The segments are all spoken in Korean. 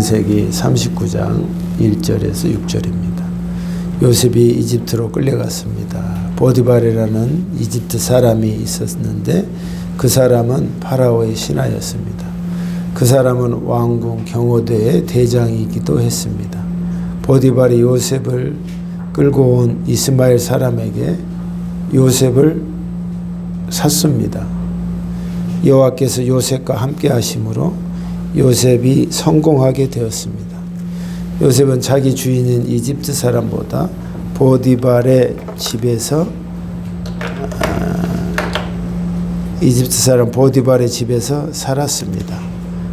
세기 39장 1절에서 6절입니다. 요셉이 이집트로 끌려갔습니다. 보디발이라는 이집트 사람이 있었는데 그 사람은 파라오의 신하였습니다. 그 사람은 왕궁 경호대의 대장이기도 했습니다. 보디발이 요셉을 끌고 온 이스마엘 사람에게 요셉을 샀습니다. 여호와께서 요셉과 함께 하심으로 요셉이 성공하게 되었습니다. 요셉은 자기 주인인 이집트 사람보다 보디발의 집에서 아, 이집트 사람 보디발의 집에서 살았습니다.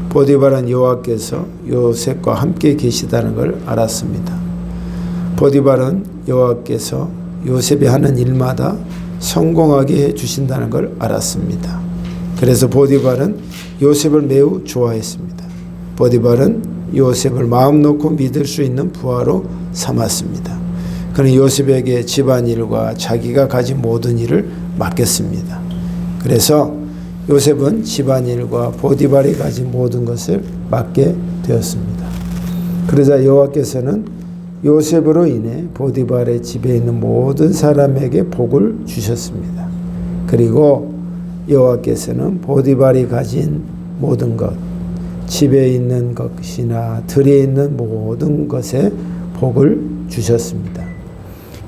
보디발은 여호와께서 요셉과 함께 계시다는 걸 알았습니다. 보디발은 여호와께서 요셉이 하는 일마다 성공하게 해 주신다는 걸 알았습니다. 그래서 보디발은 요셉을 매우 좋아했습니다. 보디발은 요셉을 마음 놓고 믿을 수 있는 부하로 삼았습니다. 그는 요셉에게 집안일과 자기가 가진 모든 일을 맡겼습니다. 그래서 요셉은 집안일과 보디발이 가진 모든 것을 맡게 되었습니다. 그러자 여호와께서는 요셉으로 인해 보디발의 집에 있는 모든 사람에게 복을 주셨습니다. 그리고 여호와께서는 보디발이 가진 모든 것, 집에 있는 것이나 들에 있는 모든 것에 복을 주셨습니다.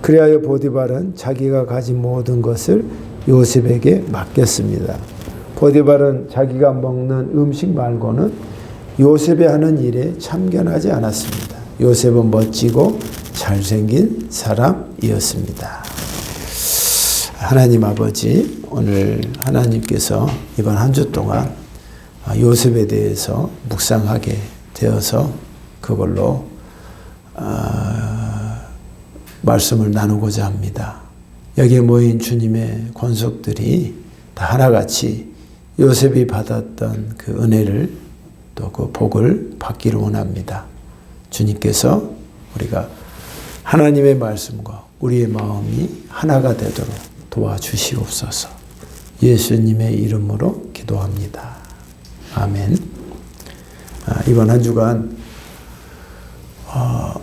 그리하여 보디발은 자기가 가진 모든 것을 요셉에게 맡겼습니다. 보디발은 자기가 먹는 음식 말고는 요셉이 하는 일에 참견하지 않았습니다. 요셉은 멋지고 잘생긴 사람이었습니다. 하나님 아버지, 오늘 하나님께서 이번 한 주 동안 요셉에 대해서 묵상하게 되어서 그걸로 어, 말씀을 나누고자 합니다. 여기에 모인 주님의 권속들이 다 하나같이 요셉이 받았던 그 은혜를 또 그 복을 받기를 원합니다. 주님께서 우리가 하나님의 말씀과 우리의 마음이 하나가 되도록 도와주시옵소서. 예수님의 이름으로 기도합니다. 아멘. 아, 이번 한 주간 어,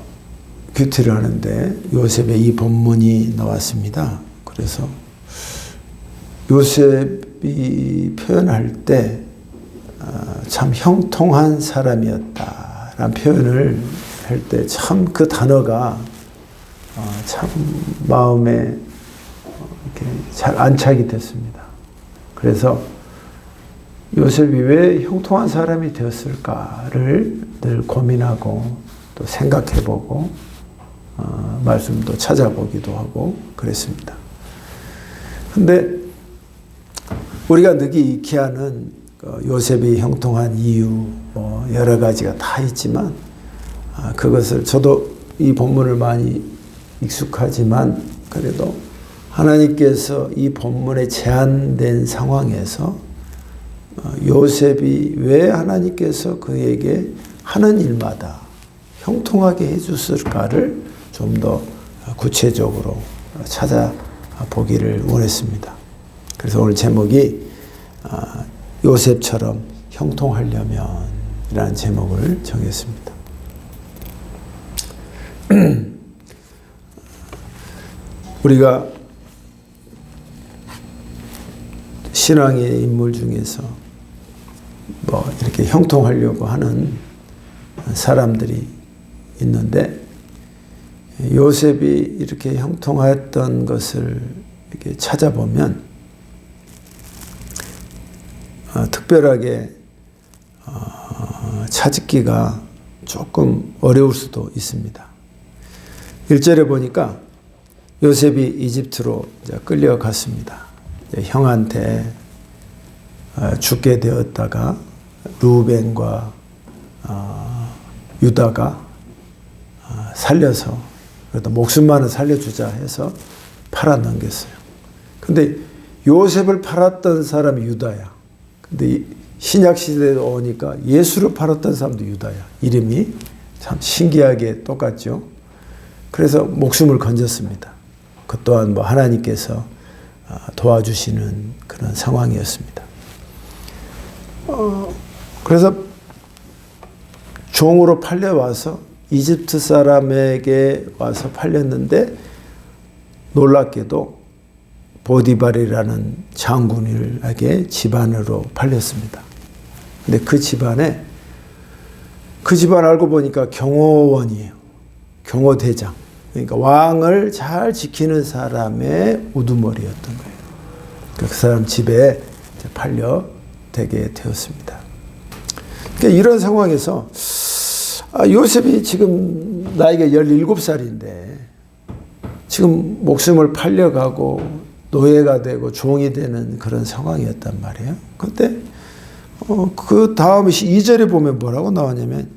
큐티를 하는데 요셉의 이 본문이 나왔습니다. 그래서 요셉이 표현할 때참 형통한 사람이었다라는 표현을 할 때 참 그 단어가 어, 참 마음에 이렇게 잘 안착이 됐습니다. 그래서 요셉이 왜 형통한 사람이 되었을까를 늘 고민하고 또 생각해보고 어, 말씀도 찾아보기도 하고 그랬습니다. 근데 우리가 느끼 익히하는 그 요셉이 형통한 이유 뭐 여러 가지가 다 있지만 아, 그것을 저도 이 본문을 많이 익숙하지만 그래도 하나님께서 이 본문에 제한된 상황에서 어, 요셉이 왜 하나님께서 그에게 하는 일마다 형통하게 해줬을까를 좀 더 구체적으로 찾아보기를 원했습니다. 그래서 오늘 제목이 아, 요셉처럼 형통하려면 이라는 제목을 정했습니다. 우리가 신앙의 인물 중에서 뭐 이렇게 형통하려고 하는 사람들이 있는데 요셉이 이렇게 형통했던 것을 이렇게 찾아보면 어, 특별하게 어, 찾기가 조금 어려울 수도 있습니다. 1절에 보니까 요셉이 이집트로 끌려갔습니다. 형한테 어, 죽게 되었다가 루벤과 어, 유다가 어, 살려서 그래도 목숨만은 살려주자 해서 팔아 넘겼어요. 근데 요셉을 팔았던 사람이 유다야. 근데 신약 시대에 오니까 예수를 팔았던 사람도 유다야. 이름이 참 신기하게 똑같죠. 그래서 목숨을 건졌습니다. 그 또한 뭐 하나님께서 도와주시는 그런 상황이었습니다. 어, 그래서 종으로 팔려와서 이집트 사람에게 와서 팔렸는데 놀랍게도 보디발이라는 장군에게 집안으로 팔렸습니다. 근데 그 집안에 그 집안 알고 보니까 경호원이에요. 경호대장. 그러니까 왕을 잘 지키는 사람의 우두머리였던 거예요. 그 사람 집에 팔려 되게 되었습니다. 그러니까 이런 상황에서 아, 요셉이 지금 나이가 17살인데 지금 목숨을 팔려가고 노예가 되고 종이 되는 그런 상황이었단 말이에요. 그때 어, 그 다음 2절에 보면 뭐라고 나왔냐면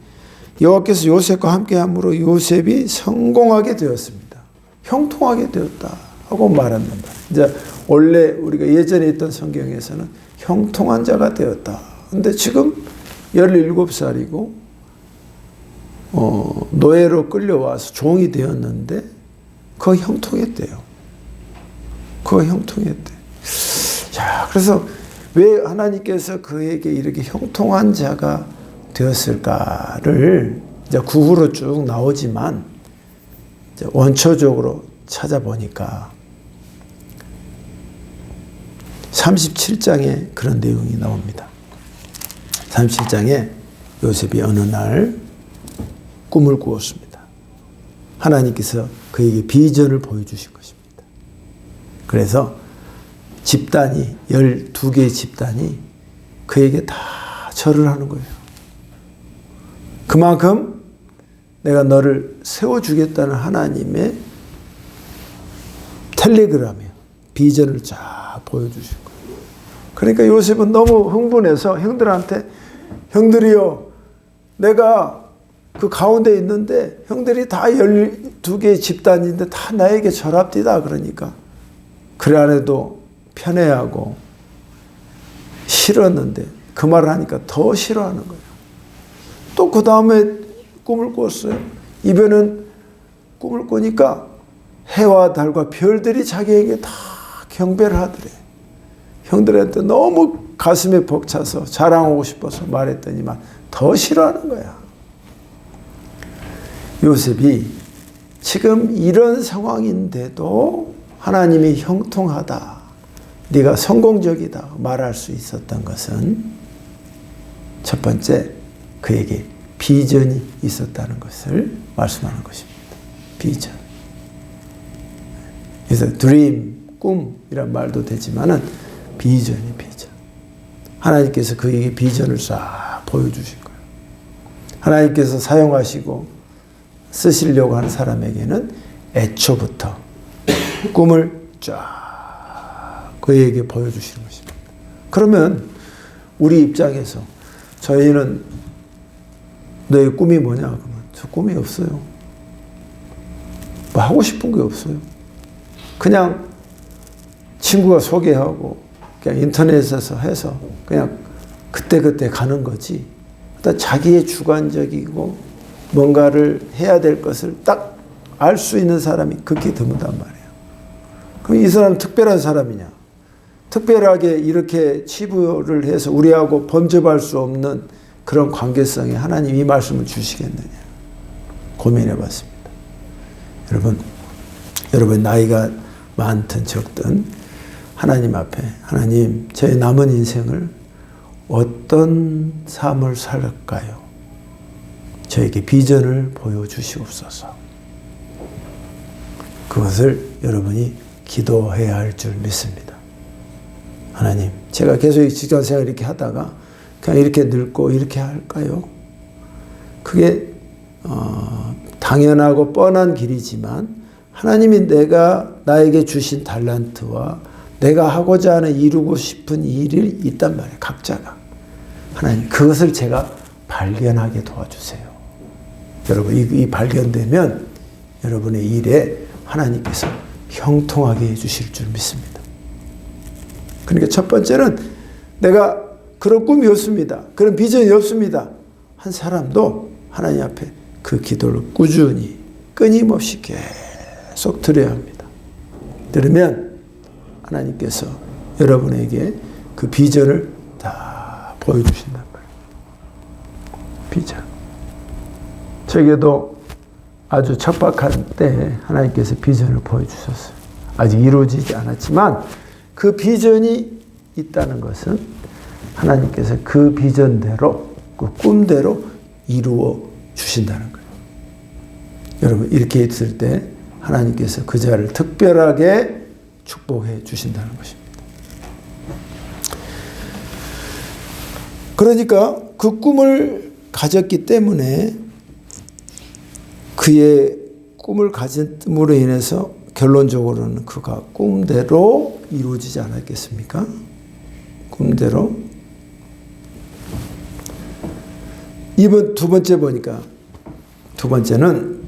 여호와께서 요셉과 함께함으로 요셉이 성공하게 되었습니다. 형통하게 되었다 하고 말이에요. 이제 원래 우리가 예전에 있던 성경에서는 형통한 자가 되었다. 근데 지금 17살이고 어, 노예로 끌려와서 종이 되었는데 그 형통했대요. 그 형통했대. 자, 그래서 왜 하나님께서 그에게 이렇게 형통한 자가 되었을까를 이제 구후로 쭉 나오지만 원초적으로 찾아보니까 37장에 그런 내용이 나옵니다. 37장에 요셉이 어느 날 꿈을 꾸었습니다. 하나님께서 그에게 비전을 보여주신 것입니다. 그래서 집단이, 12개의 집단이 그에게 다 절을 하는 거예요. 그만큼 내가 너를 세워주겠다는 하나님의 텔레그램에 비전을 쫙 보여주신 거예요. 그러니까 요셉은 너무 흥분해서 형들한테 형들이요, 내가 그 가운데 있는데 형들이 다 12개의 집단인데 다 나에게 절합디다. 그러니까. 그래 안 해도 편애하고 싫었는데 그 말을 하니까 더 싫어하는 거예요. 또 그 다음에 꿈을 꿨어요. 이번엔 꿈을 꾸니까 해와 달과 별들이 자기에게 다 경배를 하더래. 형들한테 너무 가슴에 벅차서 자랑하고 싶어서 말했더니만 더 싫어하는 거야. 요셉이 지금 이런 상황인데도 하나님이 형통하다. 네가 성공적이다 말할 수 있었던 것은 첫 번째 그에게 비전이 있었다는 것을 말씀하는 것입니다. 비전. 그래서 드림, 꿈이란 말도 되지만은 비전이 비전. 하나님께서 그에게 비전을 싹 보여주신 거예요. 하나님께서 사용하시고 쓰시려고 하는 사람에게는 애초부터 꿈을 쫙 그에게 보여주시는 것입니다. 그러면 우리 입장에서 저희는 너의 꿈이 뭐냐? 그러면 저 꿈이 없어요. 뭐 하고 싶은 게 없어요. 그냥 친구가 소개하고 그냥 인터넷에서 해서 그냥 그때그때 가는 거지. 일단 자기의 주관적이고 뭔가를 해야 될 것을 딱 알 수 있는 사람이 극히 드문단 말이에요. 그럼 이 사람은 특별한 사람이냐? 특별하게 이렇게 치부를 해서 우리하고 범접할 수 없는 그런 관계성에 하나님 이 말씀을 주시겠느냐? 고민해 봤습니다. 여러분, 여러분 나이가 많든 적든 하나님 앞에 하나님 제 남은 인생을 어떤 삶을 살까요? 저에게 비전을 보여주시옵소서. 그것을 여러분이 기도해야 할 줄 믿습니다. 하나님, 제가 계속 직장 생활 이렇게 하다가 그냥 이렇게 늙고 이렇게 할까요? 그게 어, 당연하고 뻔한 길이지만 하나님이 내가 나에게 주신 달란트와 내가 하고자 하는 이루고 싶은 일이 있단 말이에요. 각자가. 하나님, 그것을 제가 발견하게 도와주세요. 여러분, 이, 이 발견되면 여러분의 일에 하나님께서 형통하게 해주실 줄 믿습니다. 그러니까 첫 번째는 내가 그런 꿈이 없습니다. 그런 비전이 없습니다. 한 사람도 하나님 앞에 그 기도를 꾸준히 끊임없이 계속 드려야 합니다. 들으면 하나님께서 여러분에게 그 비전을 다 보여주신단 말이에요. 비전. 저에게도 아주 척박한 때 하나님께서 비전을 보여주셨어요. 아직 이루어지지 않았지만 그 비전이 있다는 것은 하나님께서 그 비전대로 그 꿈대로 이루어 주신다는 거예요. 여러분 이렇게 있을 때 하나님께서 그 자를 특별하게 축복해 주신다는 것입니다. 그러니까 그 꿈을 가졌기 때문에 그의 꿈을 가짐으로 인해서 결론적으로는 그가 꿈대로 이루어지지 않았겠습니까? 꿈대로. 이번 두 번째 보니까 두 번째는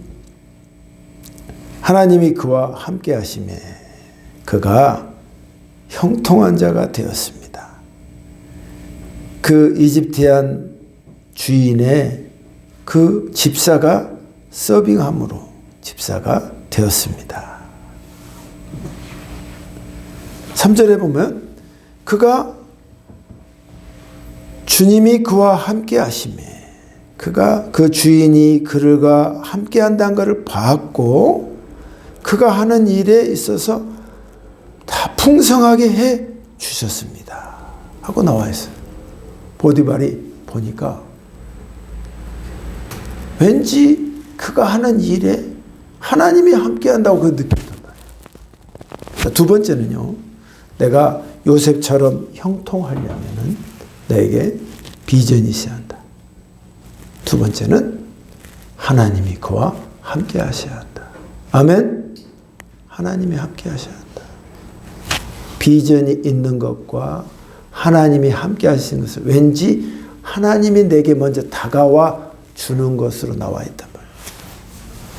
하나님이 그와 함께 하심에 그가 형통한 자가 되었습니다. 그 이집트한 주인의 그 집사가 서빙함으로 집사가 되었습니다. 3절에 보면 그가 주님이 그와 함께 하심에 그가 그 주인이 그들과 함께 한다는 것을 봤고 그가 하는 일에 있어서 다 풍성하게 해 주셨습니다. 하고 나와 있어요. 보디발이 보니까 왠지 그가 하는 일에 하나님이 함께 한다고 그 느꼈단 말이에요. 두 번째는요. 내가 요셉처럼 형통하려면은 내게 비전이 있어야 한다. 두 번째는 하나님이 그와 함께 하셔야 한다. 아멘. 하나님이 함께 하셔야 한다. 비전이 있는 것과 하나님이 함께 하시는 것을 왠지 하나님이 내게 먼저 다가와 주는 것으로 나와 있단 말이에요.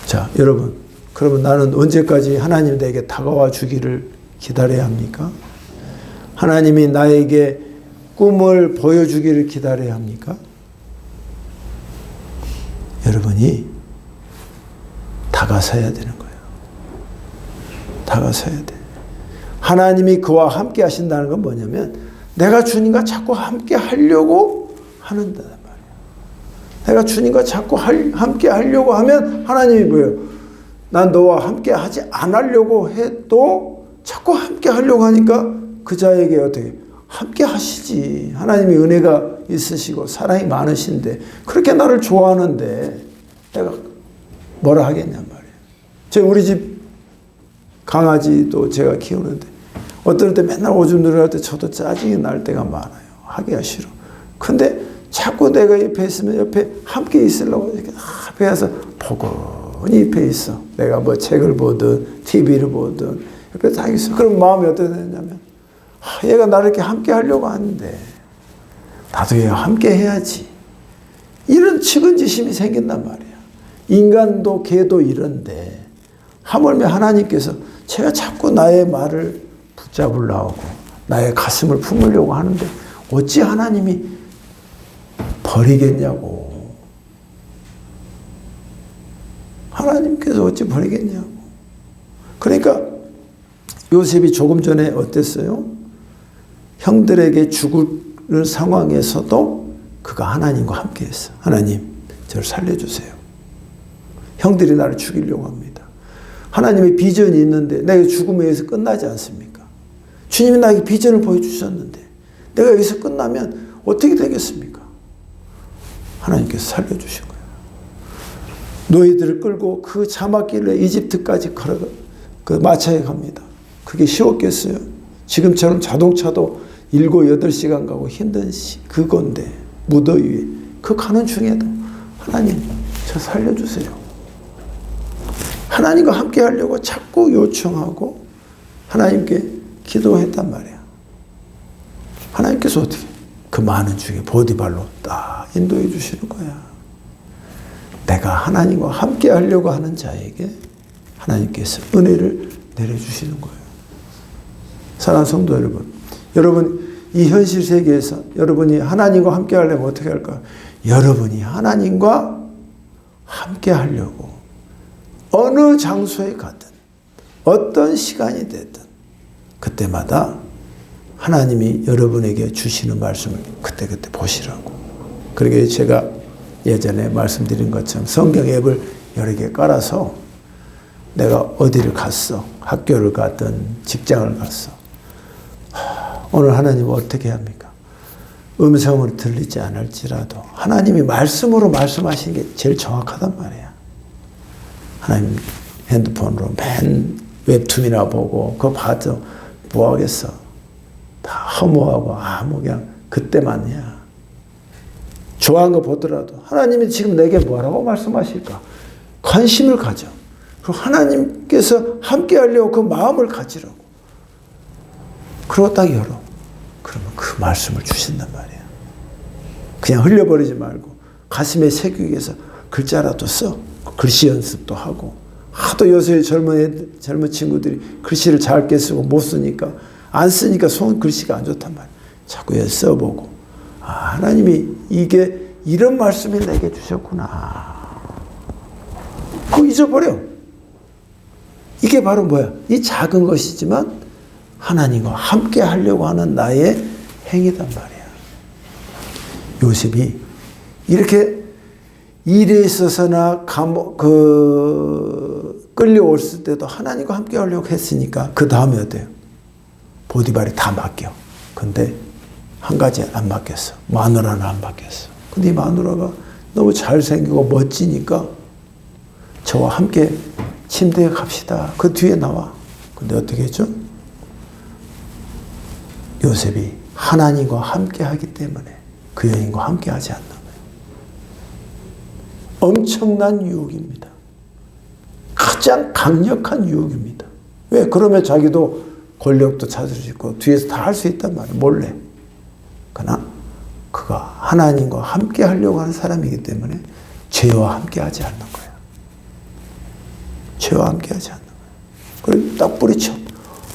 자, 여러분. 그러면 나는 언제까지 하나님 내게 다가와 주기를 기다려야 합니까? 하나님이 나에게 꿈을 보여주기를 기다려야 합니까? 여러분이 다가서야 되는 거예요. 다가서야 돼. 하나님이 그와 함께 하신다는 건 뭐냐면 내가 주님과 자꾸 함께 하려고 하는다 말이에요. 내가 주님과 자꾸 할, 함께 하려고 하면 하나님이 뭐예요? 난 너와 함께 하지 않으려고 해도 자꾸 함께 하려고 하니까 그 자에게 어떻게 함께 하시지. 하나님이 은혜가 있으시고 사랑이 많으신데 그렇게 나를 좋아하는데 내가 뭐라 하겠냔 말이에요. 제 우리 집 강아지도 제가 키우는데 어떨 때 맨날 오줌 누럴 때 저도 짜증이 날 때가 많아요. 하기가 싫어. 근데 자꾸 내가 옆에 있으면 옆에 함께 있으려고 이렇게 앞에 와서 포근히 옆에 있어. 내가 뭐 책을 보든 TV를 보든 옆에 다 있어. 그럼 마음이 어떻게 되냐면 아, 얘가 나를 이렇게 함께 하려고 하는데 나도 얘와 함께 해야지. 이런 측은지심이 생긴단 말이야. 인간도 개도 이런데 하물며 하나님께서 제가 자꾸 나의 말을 붙잡으려고 나의 가슴을 품으려고 하는데 어찌 하나님이 버리겠냐고. 하나님께서 어찌 버리겠냐고. 그러니까 요셉이 조금 전에 어땠어요? 형들에게 죽을 상황에서도 그가 하나님과 함께 했어. 하나님, 저를 살려주세요. 형들이 나를 죽이려고 합니다. 하나님의 비전이 있는데 내가 죽음에 의해서 끝나지 않습니까? 주님이 나에게 비전을 보여주셨는데 내가 여기서 끝나면 어떻게 되겠습니까? 하나님께서 살려주신 거예요. 노예들을 끌고 그 자막길로 이집트까지 걸어 그 마차에 갑니다. 그게 쉬웠겠어요? 지금처럼 자동차도 7, 8시간 가고 힘든 시, 그건데 무더위에 그 가는 중에도 하나님 저 살려주세요. 하나님과 함께 하려고 자꾸 요청하고 하나님께 기도했단 말이야. 하나님께서 어떻게 그 많은 중에 보디발로 딱 인도해 주시는 거야. 내가 하나님과 함께 하려고 하는 자에게 하나님께서 은혜를 내려주시는 거예요. 사랑하는 성도 여러분, 여러분 이 현실 세계에서 여러분이 하나님과 함께 하려면 어떻게 할까? 여러분이 하나님과 함께 하려고 어느 장소에 가든 어떤 시간이 되든 그때마다 하나님이 여러분에게 주시는 말씀을 그때그때 보시라고. 그러게 제가 예전에 말씀드린 것처럼 성경 앱을 여러 개 깔아서 내가 어디를 갔어. 학교를 갔든 직장을 갔어. 하, 오늘 하나님 어떻게 합니까? 음성을 들리지 않을지라도 하나님이 말씀으로 말씀하시는 게 제일 정확하단 말이야. 하나님 핸드폰으로 맨 웹툰이나 보고 그거 봐도 뭐 하겠어. 다 허무하고 아무 그냥 그때만이야. 좋아하는 거 보더라도 하나님이 지금 내게 뭐라고 말씀하실까? 관심을 가져. 그리고 하나님께서 함께 하려고 그 마음을 가지라고. 딱 열어. 그러면 그 말씀을 주신단 말이야. 그냥 흘려버리지 말고 가슴에 새기기 위해서 글자라도 써. 글씨 연습도 하고. 하도 요새 젊은 애들, 젊은 친구들이 글씨를 잘게 쓰고 못 쓰니까 안 쓰니까 손 글씨가 안 좋단 말이야. 자꾸 얘 써보고. 아, 하나님이 이게 이런 말씀을 내게 주셨구나. 그거 잊어버려. 이게 바로 뭐야? 이 작은 것이지만 하나님과 함께 하려고 하는 나의 행위단 말이야. 요셉이 이렇게 일에 있어서나 감, 그, 끌려올 때도 하나님과 함께 하려고 했으니까 그 다음에 어때요? 보디발이 다 맡겨. 근데 한 가지 안 맡겼어. 마누라는 안 맡겼어. 근데 이 마누라가 너무 잘생기고 멋지니까 저와 함께 침대에 갑시다. 그 뒤에 나와. 근데 어떻게 했죠? 요셉이 하나님과 함께 하기 때문에 그 여인과 함께 하지 않는 거예요. 엄청난 유혹입니다. 가장 강력한 유혹입니다. 왜? 그러면 자기도 권력도 찾을 수 있고 뒤에서 다 할 수 있단 말이에요. 몰래. 그러나 그가 하나님과 함께 하려고 하는 사람이기 때문에 죄와 함께 하지 않는 거예요. 죄와 함께 하지 않는 거예요. 그리고 딱 뿌리쳐.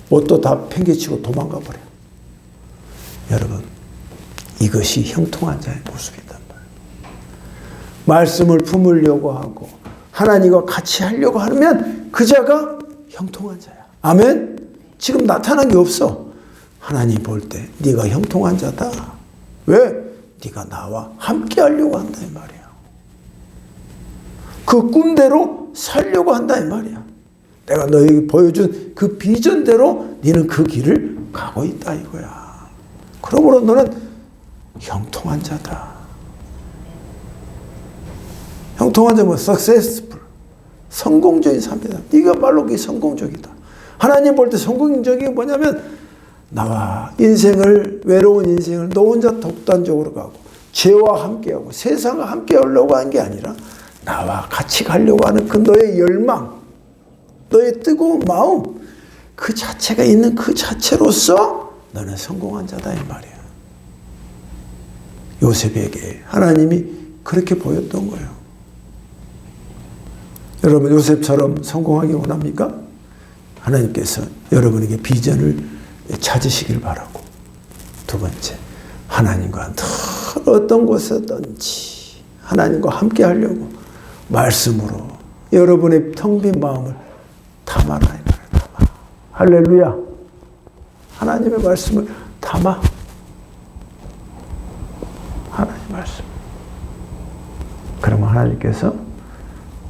옷도 다 팽개치고 도망가 버려. 여러분, 이것이 형통한 자의 모습이단 말이에요. 말씀을 품으려고 하고 하나님과 같이 하려고 하면 그 자가 형통한 자야. 아멘. 지금 나타난 게 없어. 하나님 볼 때 네가 형통한 자다. 왜? 네가 나와 함께 하려고 한다 이 말이야. 그 꿈대로 살려고 한다 이 말이야. 내가 너에게 보여준 그 비전대로 너는 그 길을 가고 있다 이거야. 그러므로 너는 형통한 자다. 형통한 자뭐 successful 성공적인 삶이다. 네가 말로 그게 성공적이다. 하나님 볼 때 성공적인 게 뭐냐면 나와 인생을 외로운 인생을 너 혼자 독단적으로 가고 죄와 함께하고 세상과 함께 하려고 하는 게 아니라 나와 같이 가려고 하는 그 너의 열망, 너의 뜨거운 마음 그 자체가 있는 그 자체로서 너는 성공한 자다 이 말이야. 요셉에게 하나님이 그렇게 보였던 거예요. 여러분 요셉처럼 성공하기 원합니까? 하나님께서 여러분에게 비전을 찾으시길 바라고 두 번째 하나님과 늘 어떤 곳에든지 하나님과 함께 하려고 말씀으로 여러분의 텅 빈 마음을 담아라 이 말이야 담아 할렐루야 하나님의 말씀을 담아 하나님 말씀 그러면 하나님께서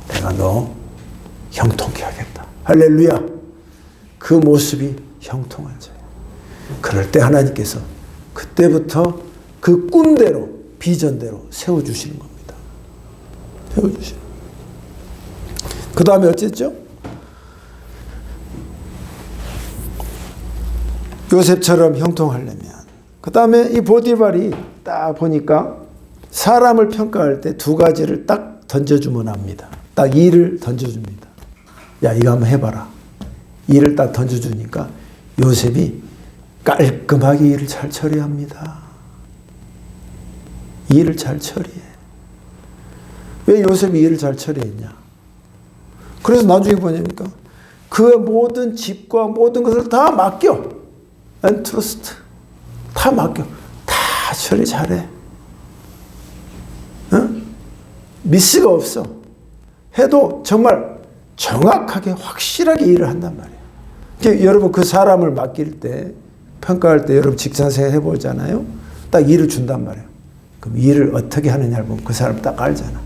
내가 너 형통케 하겠다 할렐루야 그 모습이 형통한 자예요. 그럴 때 하나님께서 그때부터 그 꿈대로 비전대로 세워주시는 겁니다. 세워주시는 그 다음에 어쨌죠? 요셉처럼 형통하려면 그 다음에 이 보디발이 딱 보니까 사람을 평가할 때 두 가지를 딱 던져주면 합니다. 딱 일을 던져줍니다. 야 이거 한번 해봐라. 일을 딱 던져주니까 요셉이 깔끔하게 일을 잘 처리합니다. 일을 잘 처리해. 왜 요셉이 일을 잘 처리했냐? 그래서 나중에 뭐냐니까 그의 모든 집과 모든 것을 다 맡겨. 엔트러스트. 다 맡겨. 다 처리 잘해. 응? 미스가 없어. 해도 정말 정확하게 확실하게 일을 한단 말이에요. 그러니까 여러분 그 사람을 맡길 때 평가할 때 여러분 직장생활 해보잖아요. 딱 일을 준단 말이에요. 그럼 일을 어떻게 하느냐를 보면 그 사람 딱 알잖아.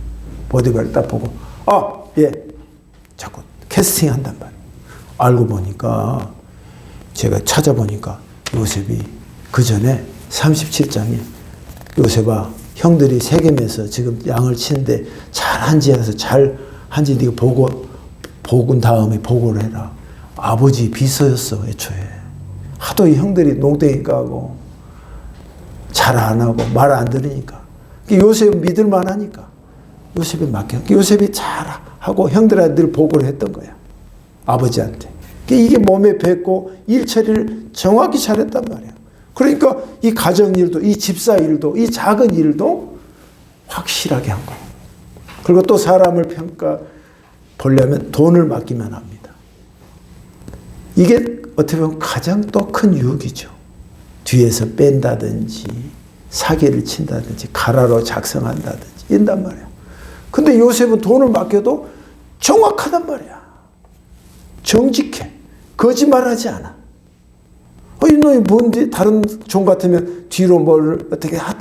보디가를 딱 보고, 아, 예. 자꾸 캐스팅 한단 말이야. 알고 보니까 제가 찾아보니까 요셉이 그 전에 37장에 요셉아 형들이 세겜에서 지금 양을 치는데 잘한지 해서 잘 한지 네가 보고 보군 다음에 보고를 해라. 아버지 비서였어 애초에. 하도 이 형들이 농땡이 까고 잘 안 하고 말 안 들으니까. 요셉 믿을 만하니까 요셉이 맡겨. 요셉이 잘 하고 형들한테 늘 보고를 했던 거야. 아버지한테. 이게 몸에 뱉고 일 처리를 정확히 잘했단 말이야. 그러니까 이 가정 일도, 이 집사 일도, 이 작은 일도 확실하게 한 거야. 그리고 또 사람을 평가 보려면 돈을 맡기면 합니다. 이게 어떻게 보면 가장 또 큰 유혹이죠. 뒤에서 뺀다든지 사기를 친다든지 가라로 작성한다든지 이런단 말이야. 근데 요셉은 돈을 맡겨도 정확하단 말이야. 정직해. 거짓말하지 않아. 어, 이놈이 뭔데 다른 종 같으면 뒤로 뭘 어떻게 하,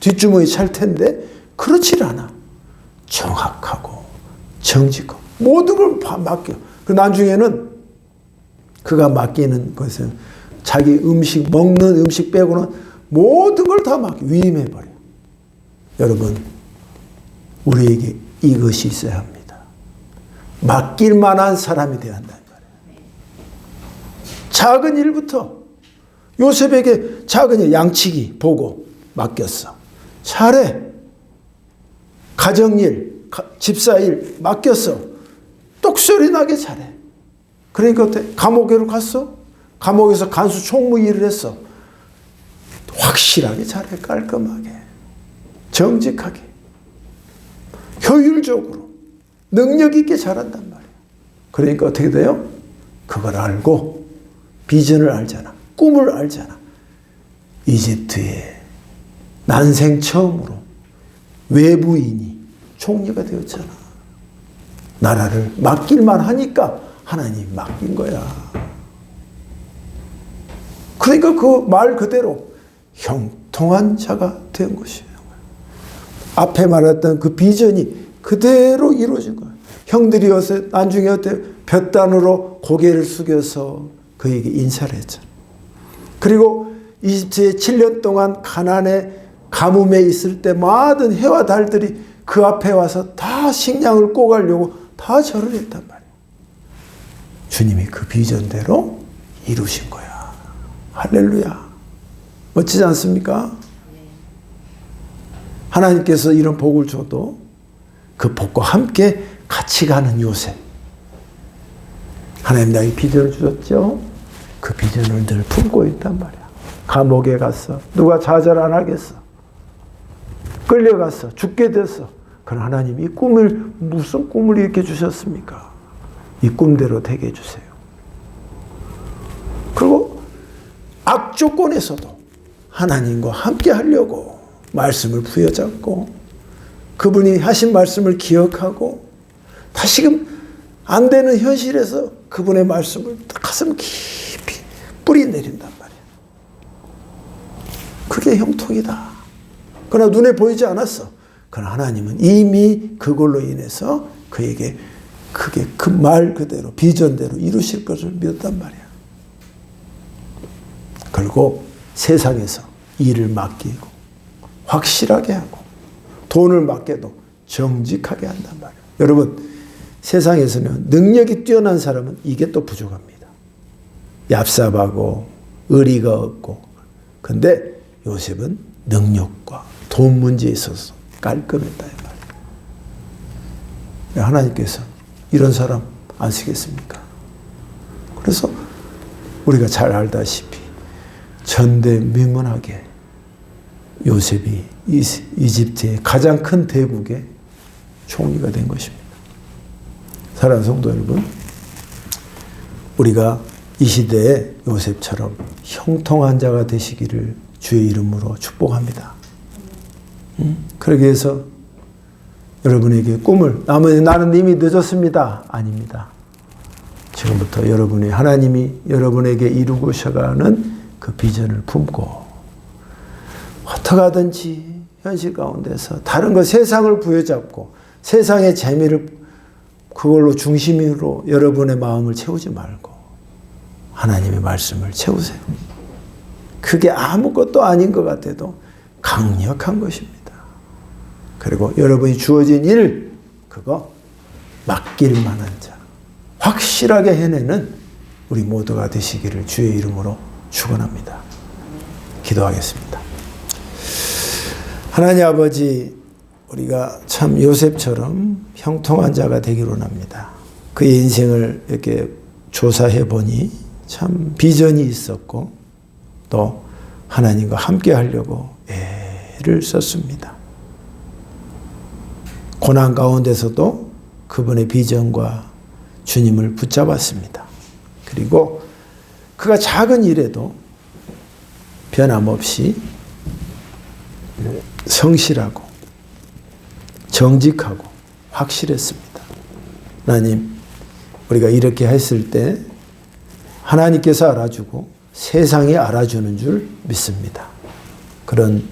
뒷주머니 찰 텐데 그렇지 않아. 정확하고 정직하고 모든 걸 맡겨. 그 나중에는 그가 맡기는 것은 자기 음식 먹는 음식 빼고는 모든 걸 다 맡겨 위임해 버려. 여러분 우리에게 이것이 있어야 합니다. 맡길 만한 사람이 한다는 거예요. 작은 일부터 요셉에게 작은 일 양치기 보고 맡겼어. 잘해. 가정일, 집사일 맡겼어. 똑소리 나게 잘해. 그러니까 어때? 감옥에로 갔어? 감옥에서 간수 총무 일을 했어. 확실하게 잘해. 깔끔하게. 정직하게. 효율적으로. 능력 있게 잘한단 말이야. 그러니까 어떻게 돼요? 그걸 알고 비전을 알잖아. 꿈을 알잖아. 이집트에 난생 처음으로 외부인이 총리가 되었잖아. 나라를 맡길만 하니까 하나님 맡긴 거야. 그러니까 그 말 그대로 형통한 자가 된 것이에요. 앞에 말했던 그 비전이 그대로 이루어진 거야. 형들이 어서 나중에 어때 볕단으로 고개를 숙여서 그에게 인사를 했잖아. 그리고 이집트에 7년 동안 가난에 가뭄에 있을 때 많은 해와 달들이 그 앞에 와서 다 식량을 꼬가려고 다 절을 했단 말이에요. 주님이 그 비전대로 이루신 거야. 할렐루야. 멋지지 않습니까? 하나님께서 이런 복을 줘도 그 복과 함께 같이 가는 요셉. 하나님 나에게 비전을 주셨죠? 그 비전을 늘 품고 있단 말이야. 감옥에 갔어. 누가 좌절 안 하겠어. 끌려갔어. 죽게 됐어. 그럼 하나님 이 꿈을 무슨 꿈을 이렇게 주셨습니까? 이 꿈대로 되게 해주세요. 그리고 악조건에서도 하나님과 함께 하려고 말씀을 부여잡고 그분이 하신 말씀을 기억하고 다시금 안 되는 현실에서 그분의 말씀을 가슴 깊이 뿌리 내린단 말이야. 그게 형통이다. 그러나 눈에 보이지 않았어. 그러나 하나님은 이미 그걸로 인해서 그에게 그게 그 말 그대로 비전대로 이루실 것을 믿었단 말이야. 그리고 세상에서 일을 맡기고 확실하게 하고 돈을 맡겨도 정직하게 한단 말이야. 여러분 세상에서는 능력이 뛰어난 사람은 이게 또 부족합니다. 얍삽하고 의리가 없고 근데 요셉은 능력과 돈 문제에 있어서 깔끔했다. 하나님께서 이런 사람 안 쓰겠습니까? 그래서 우리가 잘 알다시피 전대미문하게 요셉이 이집트의 가장 큰 대국의 총리가 된 것입니다. 사랑하는 성도 여러분, 우리가 이 시대에 요셉처럼 형통한 자가 되시기를 주의 이름으로 축복합니다. 음? 그러기 위해서 여러분에게 꿈을 나는 이미 늦었습니다. 아닙니다. 지금부터 여러분이 하나님이 여러분에게 이루고 셔가는 그 비전을 품고 어떻게 하든지 현실 가운데서 다른 거 세상을 부여잡고 세상의 재미를 그걸로 중심으로 여러분의 마음을 채우지 말고 하나님의 말씀을 채우세요. 그게 아무것도 아닌 것 같아도 강력한 것입니다. 그리고 여러분이 주어진 일, 그거 맡길 만한 자, 확실하게 해내는 우리 모두가 되시기를 주의 이름으로 축원합니다. 기도하겠습니다. 하나님 아버지, 우리가 참 요셉처럼 형통한 자가 되기를 원합니다. 그의 인생을 이렇게 조사해 보니 참 비전이 있었고 또 하나님과 함께 하려고 애를 썼습니다. 고난 가운데서도 그분의 비전과 주님을 붙잡았습니다. 그리고 그가 작은 일에도 변함없이 성실하고 정직하고 확실했습니다. 하나님, 우리가 이렇게 했을 때 하나님께서 알아주고 세상이 알아주는 줄 믿습니다. 그런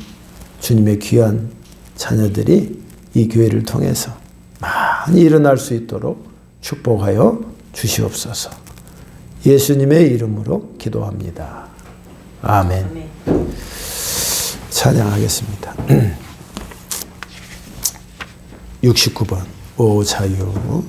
주님의 귀한 자녀들이 이 교회를 통해서 많이 일어날 수 있도록 축복하여 주시옵소서. 예수님의 이름으로 기도합니다. 아멘. 찬양하겠습니다. 69번 오 자유